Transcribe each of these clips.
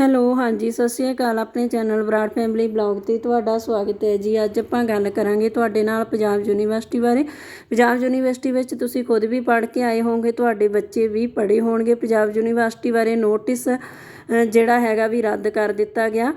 Hello, ਹਾਂਜੀ, ਸਤਿ ਸ਼੍ਰੀ ਅਕਾਲ। ਆਪਣੇ ਚੈਨਲ ਬਰਾੜ ਫੈਮਿਲੀ ਬਲੌਗ ਤੇ ਤੁਹਾਡਾ ਸਵਾਗਤ ਹੈ ਜੀ। ਅੱਜ ਆਪਾਂ ਗੱਲ ਕਰਾਂਗੇ ਤੁਹਾਡੇ ਨਾਲ ਪੰਜਾਬ ਯੂਨੀਵਰਸਿਟੀ ਬਾਰੇ। ਪੰਜਾਬ ਯੂਨੀਵਰਸਿਟੀ ਵਿੱਚ ਤੁਸੀਂ ਖੁਦ ਵੀ ਪੜ੍ਹ ਕੇ ਆਏ ਹੋਵੋਗੇ, ਤੁਹਾਡੇ ਬੱਚੇ ਵੀ ਪੜ੍ਹੇ ਹੋਣਗੇ। ਪੰਜਾਬ ਯੂਨੀਵਰਸਿਟੀ ਬਾਰੇ ਨੋਟਿਸ ਜਿਹੜਾ ਹੈਗਾ ਵੀ ਰੱਦ ਕਰ ਦਿੱਤਾ ਗਿਆ।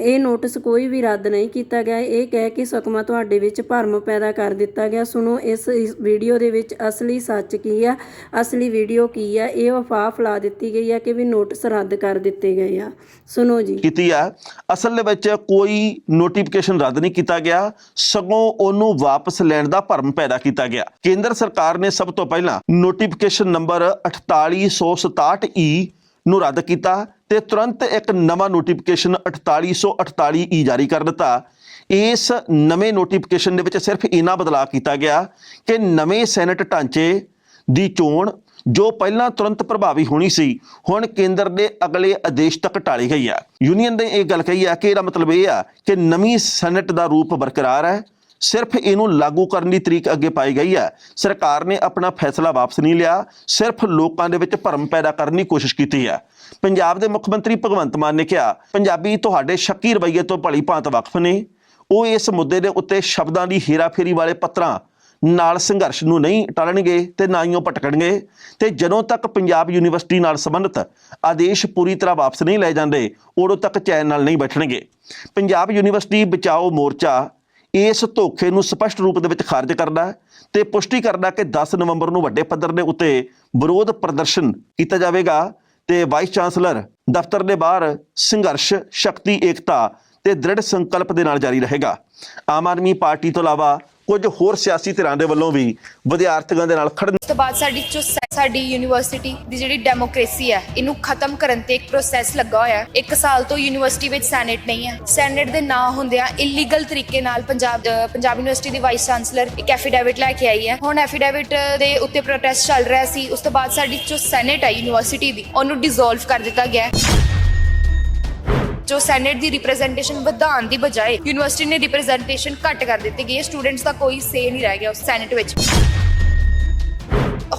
ਇਹ ਨੋਟਿਸ ਕੋਈ ਵੀ ਰੱਦ ਨਹੀਂ ਕੀਤਾ ਗਿਆ। ਇਹ ਕਹਿ ਕੇ ਸਕਮਾ ਤੁਹਾਡੇ ਵਿੱਚ ਭਰਮ ਪੈਦਾ ਕਰ ਦਿੱਤਾ ਗਿਆ। ਸੁਣੋ, ਇਸ ਵੀਡੀਓ ਦੇ ਵਿੱਚ ਅਸਲੀ ਸੱਚ ਕੀ ਆ? ਅਸਲੀ ਵੀਡੀਓ ਕੀ ਆ? ਇਹ ਅਫਵਾਹ ਫੈਲਾ ਦਿੱਤੀ ਗਈ ਆ ਕਿ ਵੀ ਨੋਟਿਸ ਰੱਦ ਕਰ ਦਿੱਤੇ ਗਏ ਆ। ਸੁਣੋ ਜੀ। ਕੀਤੀ ਆ। ਅਸਲ ਵਿੱਚ ਕੋਈ ਨੋਟੀਫਿਕੇਸ਼ਨ ਰੱਦ ਨਹੀਂ ਕੀਤਾ ਗਿਆ। ਸਗੋਂ ਉਹਨੂੰ ਵਾਪਸ ਲੈਣ ਦਾ ਭਰਮ ਪੈਦਾ ਕੀਤਾ ਗਿਆ। ਕੇਂਦਰ ਸਰਕਾਰ ਨੇ ਸਭ ਤੋਂ ਪਹਿਲਾਂ ਨੋਟੀਫਿਕੇਸ਼ਨ ਨੰਬਰ 4867ਈ ਨੂੰ ਰੱਦ ਕੀਤਾ। ਤੇ ਤੁਰੰਤ ਇੱਕ ਨਵਾਂ ਨੋਟੀਫਿਕੇਸ਼ਨ 4848ਈ ਜਾਰੀ ਕਰ ਦਿੱਤਾ। ਇਸ ਨਵੇਂ ਨੋਟੀਫਿਕੇਸ਼ਨ ਦੇ ਵਿੱਚ ਸਿਰਫ ਇਨਾ ਬਦਲਾਅ ਕੀਤਾ ਗਿਆ ਕਿ ਨਵੇਂ ਸੈਨੇਟ ਢਾਂਚੇ ਦੀ ਚੋਣ, ਜੋ ਪਹਿਲਾਂ ਤੁਰੰਤ ਪ੍ਰਭਾਵੀ ਹੋਣੀ ਸੀ, ਹੁਣ ਕੇਂਦਰ ਦੇ ਅਗਲੇ ਆਦੇਸ਼ ਤੱਕ ਟਾਲੀ ਗਈ ਆ। ਯੂਨੀਅਨ ਨੇ ਇਹ ਗੱਲ ਕਹੀ ਆ ਕਿ ਇਹਦਾ ਮਤਲਬ ਇਹ ਆ ਕਿ ਨਵੀਂ ਸੈਨੇਟ ਦਾ ਰੂਪ ਬਰਕਰਾਰ ਹੈ। ਸਿਰਫ ਇਹਨੂੰ ਲਾਗੂ ਕਰਨ ਦੀ ਤਰੀਕ ਅੱਗੇ ਪਾਈ ਗਈ ਹੈ। ਸਰਕਾਰ ਨੇ ਆਪਣਾ ਫੈਸਲਾ ਵਾਪਸ ਨਹੀਂ ਲਿਆ। ਸਿਰਫ ਲੋਕਾਂ ਦੇ ਵਿੱਚ ਭਰਮ ਪੈਦਾ ਕਰਨ ਦੀ ਕੋਸ਼ਿਸ਼ ਕੀਤੀ ਹੈ। ਪੰਜਾਬ ਦੇ ਮੁੱਖ ਮੰਤਰੀ ਭਗਵੰਤ ਮਾਨ ਨੇ ਕਿਹਾ, ਪੰਜਾਬੀ ਤੁਹਾਡੇ ਸ਼ੱਕੀ ਰਵੱਈਏ ਤੋਂ ਭਲੀ ਭਾਂਤ ਵਕਫ ਨੇ। ਉਹ ਇਸ ਮੁੱਦੇ ਦੇ ਉੱਤੇ ਸ਼ਬਦਾਂ ਦੀ ਹੇਰਾਫੇਰੀ ਵਾਲੇ ਪੱਤਰਾਂ ਨਾਲ ਸੰਘਰਸ਼ ਨੂੰ ਨਹੀਂ ਟਾਲਣਗੇ ਤੇ ਨਾ ਹੀ ਉਹ ਭਟਕਣਗੇ ਤੇ ਜਦੋਂ ਤੱਕ ਪੰਜਾਬ ਯੂਨੀਵਰਸਿਟੀ ਨਾਲ ਸੰਬੰਧਿਤ ਆਦੇਸ਼ ਪੂਰੀ ਤਰ੍ਹਾਂ ਵਾਪਸ ਨਹੀਂ ਲਏ ਜਾਂਦੇ, ਉਦੋਂ ਤੱਕ ਚੈਨ ਨਾਲ ਨਹੀਂ ਬੈਠਣਗੇ। ਪੰਜਾਬ ਯੂਨੀਵਰਸਿਟੀ ਬਚਾਓ ਮੋਰਚਾ ਇਸ ਧੋਖੇ ਨੂੰ ਸਪਸ਼ਟ ਰੂਪ ਦੇ ਵਿੱਚ ਖਾਰਜ ਕਰਦਾ ਹੈ ਤੇ ਪੁਸ਼ਟੀ ਕਰਦਾ ਕਿ 10 ਨਵੰਬਰ ਨੂੰ ਵੱਡੇ ਪੱਧਰ ਦੇ ਉੱਤੇ ਵਿਰੋਧ ਪ੍ਰਦਰਸ਼ਨ ਕੀਤਾ ਜਾਵੇਗਾ ਤੇ ਵਾਈਸ ਚਾਂਸਲਰ ਦਫ਼ਤਰ ਦੇ ਬਾਹਰ ਸੰਘਰਸ਼, ਸ਼ਕਤੀ, ਏਕਤਾ ਤੇ ਦ੍ਰਿੜ ਸੰਕਲਪ ਦੇ ਨਾਲ ਜਾਰੀ ਰਹੇਗਾ। ਆਮ ਆਦਮੀ ਪਾਰਟੀ ਤੋਂ ਇਲਾਵਾ ਕੁਝ ਹੋਰ ਸਿਆਸੀ ਧਿਰਾਂ ਦੇ ਵੱਲੋਂ ਵੀ ਵਿਦਿਆਰਥੀਆਂ ਦੇ ਨਾਲ ਖੜਨ ਤੋਂ ਬਾਅਦ ਸਾਡੀ ਜੋ ਸੈ- ਸਾਡੀ ਯੂਨੀਵਰਸਿਟੀ ਦੀ ਜਿਹੜੀ ਡੈਮੋਕ੍ਰੇਸੀ ਹੈ, ਇਹਨੂੰ ਖਤਮ ਕਰਨ ਤੇ ਇੱਕ ਪ੍ਰੋਸੈਸ ਲੱਗਾ ਹੋਇਆ ਹੈ। ਇੱਕ ਸਾਲ ਤੋਂ ਯੂਨੀਵਰਸਿਟੀ ਵਿੱਚ ਸੈਨੇਟ ਨਹੀਂ ਹੈ। ਸੈਨੇਟ ਦੇ ਨਾ ਹੁੰਦਿਆਂ ਇਲੀਗਲ ਤਰੀਕੇ ਨਾਲ ਪੰਜਾਬ ਪੰਜਾਬ ਯੂਨੀਵਰਸਿਟੀ ਦੀ ਵਾਈਸ ਚਾਂਸਲਰ ਇੱਕ ਐਫੀਡੇਵਿਟ ਲੈ ਕੇ ਆਈ ਹੈ। ਹੁਣ ਐਫੀਡੇਵਿਟ ਦੇ ਉੱਤੇ ਪ੍ਰੋਟੈਸਟ ਚੱਲ ਰਿਹਾ ਸੀ। ਉਸ ਤੋਂ ਬਾਅਦ ਸਾਡੀ ਜੋ ਸੈਨੇਟ ਹੈ ਯੂਨੀਵਰਸਿਟੀ ਦੀ, ਉਹਨੂੰ ਡਿਸੋਲਵ ਕਰ ਦਿੱਤਾ ਗਿਆ ਹੈ। ਜੋ ਸੈਨੇਟ ਦੀ ਰਿਪਰੈਜ਼ੈਂਟੇਸ਼ਨ ਵਧਾਉਣ ਦੀ ਬਜਾਏ ਯੂਨੀਵਰਸਿਟੀ ਨੇ ਰਿਪਰੈਜ਼ੈਂਟੇਸ਼ਨ ਘੱਟ ਕਰ ਦਿੱਤੀ ਗਈ ਹੈ। ਸਟੂਡੈਂਟਸ ਦਾ ਕੋਈ ਸੇ ਨਹੀਂ ਰਹਿ ਗਿਆ ਉਸ ਸੈਨੇਟ ਵਿੱਚ।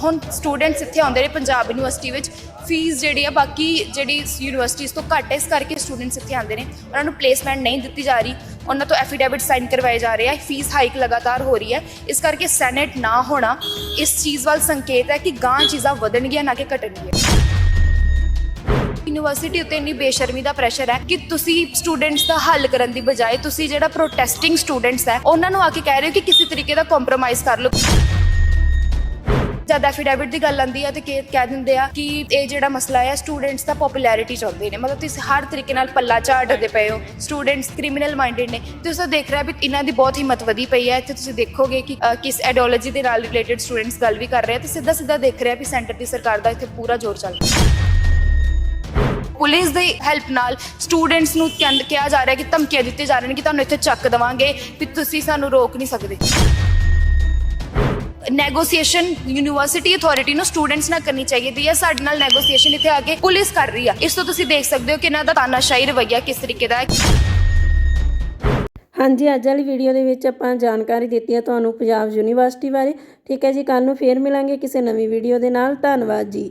ਹੁਣ ਸਟੂਡੈਂਟਸ ਇੱਥੇ ਆਉਂਦੇ ਨੇ ਪੰਜਾਬ ਯੂਨੀਵਰਸਿਟੀ ਵਿੱਚ। ਫੀਸ ਜਿਹੜੀ ਆ, ਬਾਕੀ ਜਿਹੜੀ ਯੂਨੀਵਰਸਿਟੀਜ਼ ਤੋਂ ਘੱਟ ਹੈ ਇਸ ਕਰਕੇ ਸਟੂਡੈਂਟਸ ਇੱਥੇ ਆਉਂਦੇ ਨੇ। ਉਹਨਾਂ ਨੂੰ ਪਲੇਸਮੈਂਟ ਨਹੀਂ ਦਿੱਤੀ ਜਾ ਰਹੀ। ਉਹਨਾਂ ਤੋਂ ਐਫੀਡੇਵਿਟ ਸਾਈਨ ਕਰਵਾਏ ਜਾ ਰਹੇ ਆ। ਫੀਸ ਹਾਈਕ ਲਗਾਤਾਰ ਹੋ ਰਹੀ ਹੈ। ਇਸ ਕਰਕੇ ਸੈਨੇਟ ਨਾ ਹੋਣਾ, ਇਸ ਚੀਜ਼ ਵੱਲ ਸੰਕੇਤ ਹੈ ਕਿ ਗਾਂ ਚੀਜ਼ਾਂ ਵਧਣਗੀਆਂ, ਨਾ ਕਿ ਘਟਣਗੀਆਂ। ਯੂਨੀਵਰਸਿਟੀ ਉੱਤੇ ਇੰਨੀ ਬੇਸ਼ਰਮੀ ਦਾ ਪ੍ਰੈਸ਼ਰ ਹੈ ਕਿ ਤੁਸੀਂ ਸਟੂਡੈਂਟਸ ਦਾ ਹੱਲ ਕਰਨ ਦੀ ਬਜਾਏ ਤੁਸੀਂ ਜਿਹੜਾ ਪ੍ਰੋਟੈਸਟਿੰਗ ਸਟੂਡੈਂਟਸ ਹੈ, ਉਹਨਾਂ ਨੂੰ ਆ ਕੇ ਕਹਿ ਰਹੇ ਹੋ ਕਿ ਕਿਸੇ ਤਰੀਕੇ ਦਾ ਕੰਪਰੋਮਾਈਜ਼ ਕਰ ਲਓ। ਜਦ ਐਫੀਡੇਵਿਟ ਦੀ ਗੱਲ ਆਉਂਦੀ ਹੈ ਤੇ ਕੀ ਕਹਿ ਦਿੰਦੇ ਆ ਕਿ ਇਹ ਜਿਹੜਾ ਮਸਲਾ ਹੈ ਸਟੂਡੈਂਟਸ ਦਾ ਪਪੂਲੈਰਿਟੀ ਚਾਹੁੰਦੇ ਨੇ। ਮਤਲਬ ਤੁਸੀਂ ਹਰ ਤਰੀਕੇ ਨਾਲ ਪੱਲਾ ਝਾੜਦੇ ਪਏ ਹੋ। ਸਟੂਡੈਂਟਸ ਕ੍ਰਿਮੀਨਲ ਮਾਈਂਡਡ ਨੇ। ਤੇ ਤੁਸੀਂ ਦੇਖ ਰਿਹਾ ਵੀ ਇਹਨਾਂ ਦੀ ਬਹੁਤ ਹਿੰਮਤ ਵਧੀ ਪਈ ਹੈ ਤੇ ਤੁਸੀਂ ਦੇਖੋਗੇ ਕਿ ਅ, ਕਿਸ ਆਈਡੀਓਲੋਜੀ ਦੇ ਨਾਲ ਰਿਲੇਟਡ ਸਟੂਡੈਂਟਸ ਗੱਲ ਵੀ ਕਰ ਰਹੇ ਆ ਤੇ ਸਿੱਧਾ ਸਿੱਧਾ ਦੇਖ ਰਿਹਾ ਵੀ ਸੈਂਟਰ ਦੀ ਸਰਕਾਰ ਦਾ ਇੱਥੇ ਪੂਰਾ ਜ਼ੋਰ ਚੱਲ ਰਿਹਾ। ਪੁਲਿਸ ਦੀ ਹੈਲਪ ਨਾਲ ਸਟੂਡੈਂਟਸ ਨੂੰ ਕਹਿੰ- ਕਿਹਾ ਜਾ ਰਿਹਾ ਕਿ ਧਮਕੀਆਂ ਦਿੱਤੀਆਂ ਜਾ ਰਹੀਆਂ ਨੇ ਕਿ ਤੁਹਾਨੂੰ ਇੱਥੇ ਚੱਕ ਦੇਵਾਂਗੇ ਵੀ ਤੁਸੀਂ ਸਾਨੂੰ ਰੋਕ ਨਹੀਂ ਸਕਦੇ। ਨੈਗੋਸੀਏਸ਼ਨ ਯੂਨੀਵਰਸਿਟੀ ਅਥਾਰਟੀ ਨੂੰ ਸਟੂਡੈਂਟਸ ਨਾਲ ਕਰਨੀ ਚਾਹੀਦੀ ਹੈ। ਸਾਡੇ ਨਾਲ ਨੈਗੋਸੀਏਸ਼ਨ ਇੱਥੇ ਆ ਕੇ ਪੁਲਿਸ ਕਰ ਰਹੀ ਆ। ਇਸ ਤੋਂ ਤੁਸੀਂ ਦੇਖ ਸਕਦੇ ਹੋ ਕਿ ਇਹਨਾਂ ਦਾ ਤਾਨਾਸ਼ਾਹੀ ਰਵੱਈਆ ਕਿਸ ਤਰੀਕੇ ਦਾ ਹੈ। ਹਾਂਜੀ, ਅੱਜ ਵਾਲੀ ਵੀਡੀਓ ਦੇ ਵਿੱਚ ਆਪਾਂ ਜਾਣਕਾਰੀ ਦਿੱਤੀ ਹੈ ਤੁਹਾਨੂੰ ਪੰਜਾਬ ਯੂਨੀਵਰਸਿਟੀ ਬਾਰੇ। ਠੀਕ ਹੈ ਜੀ ਕੱਲ ਨੂੰ ਫੇਰ ਮਿਲਾਂਗੇ ਕਿਸੇ ਨਵੀਂ ਵੀਡੀਓ ਦੇ ਨਾਲ। ਧੰਨਵਾਦ ਜੀ।